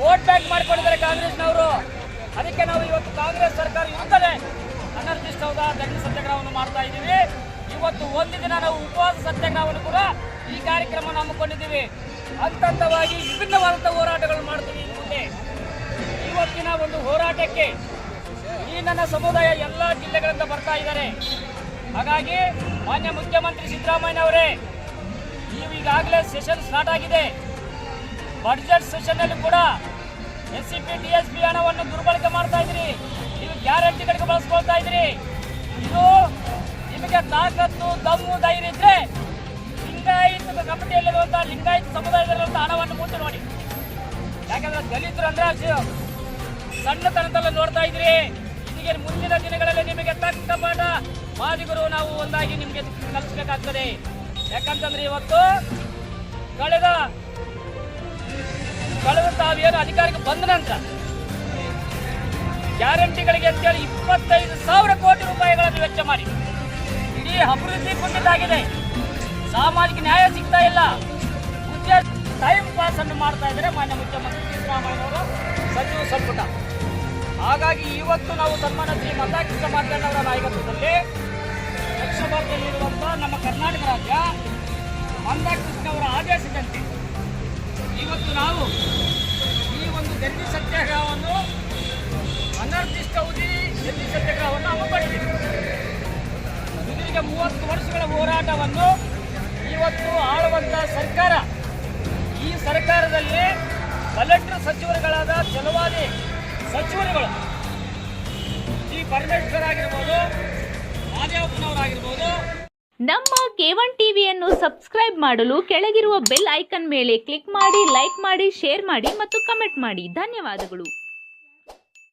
Vote bank ಮಾಡ್ಕೊಂಡಿದ್ದಾರೆ ಕಾಂಗ್ರೆಸ್ನವರು. ಅದಕ್ಕೆ ನಾವು ಇವತ್ತು ಕಾಂಗ್ರೆಸ್ ಸರ್ಕಾರ ವಿರುದ್ಧನೇ ಅನರ್ಜಿಷ್ಟವಾದ ದಂಡ ಸತ್ಯಾಗ್ರಹವನ್ನು ಮಾಡ್ತಾ ಇದ್ದೀವಿ. ಇವತ್ತು ಒಂದು ದಿನ ನಾವು ಉಪವಾಸ ಸತ್ಯಾಗ್ರಹವನ್ನು ಕೂಡ ಈ ಕಾರ್ಯಕ್ರಮ ಹಮ್ಮಿಕೊಂಡಿದ್ದೀವಿ. ಹಂತ ಹಂತವಾಗಿ ವಿಭಿನ್ನವಾದಂಥ ಹೋರಾಟಗಳು ಮಾಡ್ತೀವಿ ಮುಂದೆ. ಇವತ್ತಿನ ಒಂದು ಹೋರಾಟಕ್ಕೆ ಈ ನನ್ನ ಸಮುದಾಯ ಎಲ್ಲ ಜಿಲ್ಲೆಗಳಿಂದ ಬರ್ತಾ ಇದ್ದಾರೆ. ಹಾಗಾಗಿ ಮಾನ್ಯ ಮುಖ್ಯಮಂತ್ರಿ ಸಿದ್ದರಾಮಯ್ಯ ಅವರೇ, ನೀವು ಈಗಾಗಲೇ ಸೆಷನ್ ಸ್ಟಾರ್ಟ್ ಆಗಿದೆ. ಬಡ್ಜೆಟ್ ಸೆಷನ್ ಅಲ್ಲಿ ಕೂಡ S C P T S P ಹಣವನ್ನು ದುರ್ಬಳಕೆ ಮಾಡ್ತಾ ಇದ್ರಿ. ನೀವು ಗ್ಯಾರಂಟಿಗಳಿಗೆ ಬಳಸ್ಕೊಳ್ತಾ ಇದ್ರಿ. ಇದು ನಿಮಗೆ ತಾಕತ್ತು, ದಮ್ಮು, ಧೈರ್ಯ ಇದ್ರೆ ಲಿಂಗಾಯತ ಕಮಿಟಿಯಲ್ಲಿರುವಂತಹ ಲಿಂಗಾಯತ ಸಮುದಾಯದಲ್ಲಿರುವಂತಹ ಹಣವನ್ನು ಮುಂದೆ ನೋಡಿ. ಯಾಕಂದ್ರೆ ದಲಿತರು ಅಂದ್ರೆ ಸಣ್ಣತನದಲ್ಲಿ ನೋಡ್ತಾ ಇದ್ರಿ. ನಿಮಗೆ ಮುಂದಿನ ದಿನಗಳಲ್ಲಿ ನಿಮಗೆ ತಕ್ಕ ಪಾಠ ಮಾದಿಗರು ನಾವು ಒಂದಾಗಿ ನಿಮಗೆ ಕಲಿಸ್ಬೇಕಾಗ್ತದೆ ಯಾಕಂತಂದ್ರೆ ಇವತ್ತು ಕಳೆದ ತಾವೇನು ಅಧಿಕಾರಕ್ಕೆ ಬಂದ ನಂತರ ಗ್ಯಾರಂಟಿಗಳಿಗೆ ಅಂತೇಳಿ ಇಪ್ಪತ್ತೈದು ಸಾವಿರ ಕೋಟಿ ರೂಪಾಯಿಗಳನ್ನು ವೆಚ್ಚ ಮಾಡಿ ಇಡೀ ಅಭಿವೃದ್ಧಿ ಕುಂಠಿತಾಗಿದೆ ಸಾಮಾಜಿಕ ನ್ಯಾಯ ಸಿಗ್ತಾ ಇಲ್ಲ. ಟೈಮ್ ಪಾಸ್ ಅನ್ನು ಮಾಡ್ತಾ ಇದ್ದಾರೆ ಮಾನ್ಯ ಮುಖ್ಯಮಂತ್ರಿ ಸಿದ್ದರಾಮಯ್ಯನವರು. ಸಚಿವ ಸಂಪುಟ. ಹಾಗಾಗಿ ಇವತ್ತು ನಾವು ಸನ್ಮಾನ ಶ್ರೀ ಮಲ್ಲಾಕೃಷ್ಣ ಮಾತಣ್ಣವರ ನಾಯಕತ್ವದಲ್ಲಿ ದಕ್ಷಿಣ ನಮ್ಮ ಕರ್ನಾಟಕ ರಾಜ್ಯ ಮಂದಾಕೃಷ್ಣ ಅವರ ಆದೇಶದಂತೆ ಇವತ್ತು ನಾವು ದಂಡಿ ಸತ್ಯಾಗ್ರಹವನ್ನು ಅನರ್ಜಿಷ್ಟ ಅವಧಿ ದಂಡಿ ಸತ್ಯಾಗ್ರಹವನ್ನು ಹಮ್ಮಿಕೊಂಡಿದ್ದೀವಿ ಇದೀಗ ಮೂವತ್ತು ವರ್ಷಗಳ ಹೋರಾಟವನ್ನು ಇವತ್ತು ಆಳುವಂಥ ಸರ್ಕಾರ, ಈ ಸರ್ಕಾರದಲ್ಲಿ ಕಲೆಕ್ಟರ್ ಸಚಿವರುಗಳಾದ ಜಲವಾದಿ ಸಚಿವರುಗಳು ಜಿ ಪರಮೇಶ್ವರ್ ಆಗಿರ್ಬೋದು, ಮಾದೇವಪ್ಪನವರಾಗಿರ್ಬೋದು ನಮ್ಮ ಕೇವನ್ ಟಿವಿಯನ್ನು ಸಬ್ಸ್ಕ್ರೈಬ್ ಮಾಡಲು ಕೆಳಗಿರುವ ಬೆಲ್ ಐಕನ್ ಮೇಲೆ ಕ್ಲಿಕ್ ಮಾಡಿ ಲೈಕ್ ಮಾಡಿ ಶೇರ್ ಮಾಡಿ ಮತ್ತು ಕಮೆಂಟ್ ಮಾಡಿ. ಧನ್ಯವಾದಗಳು.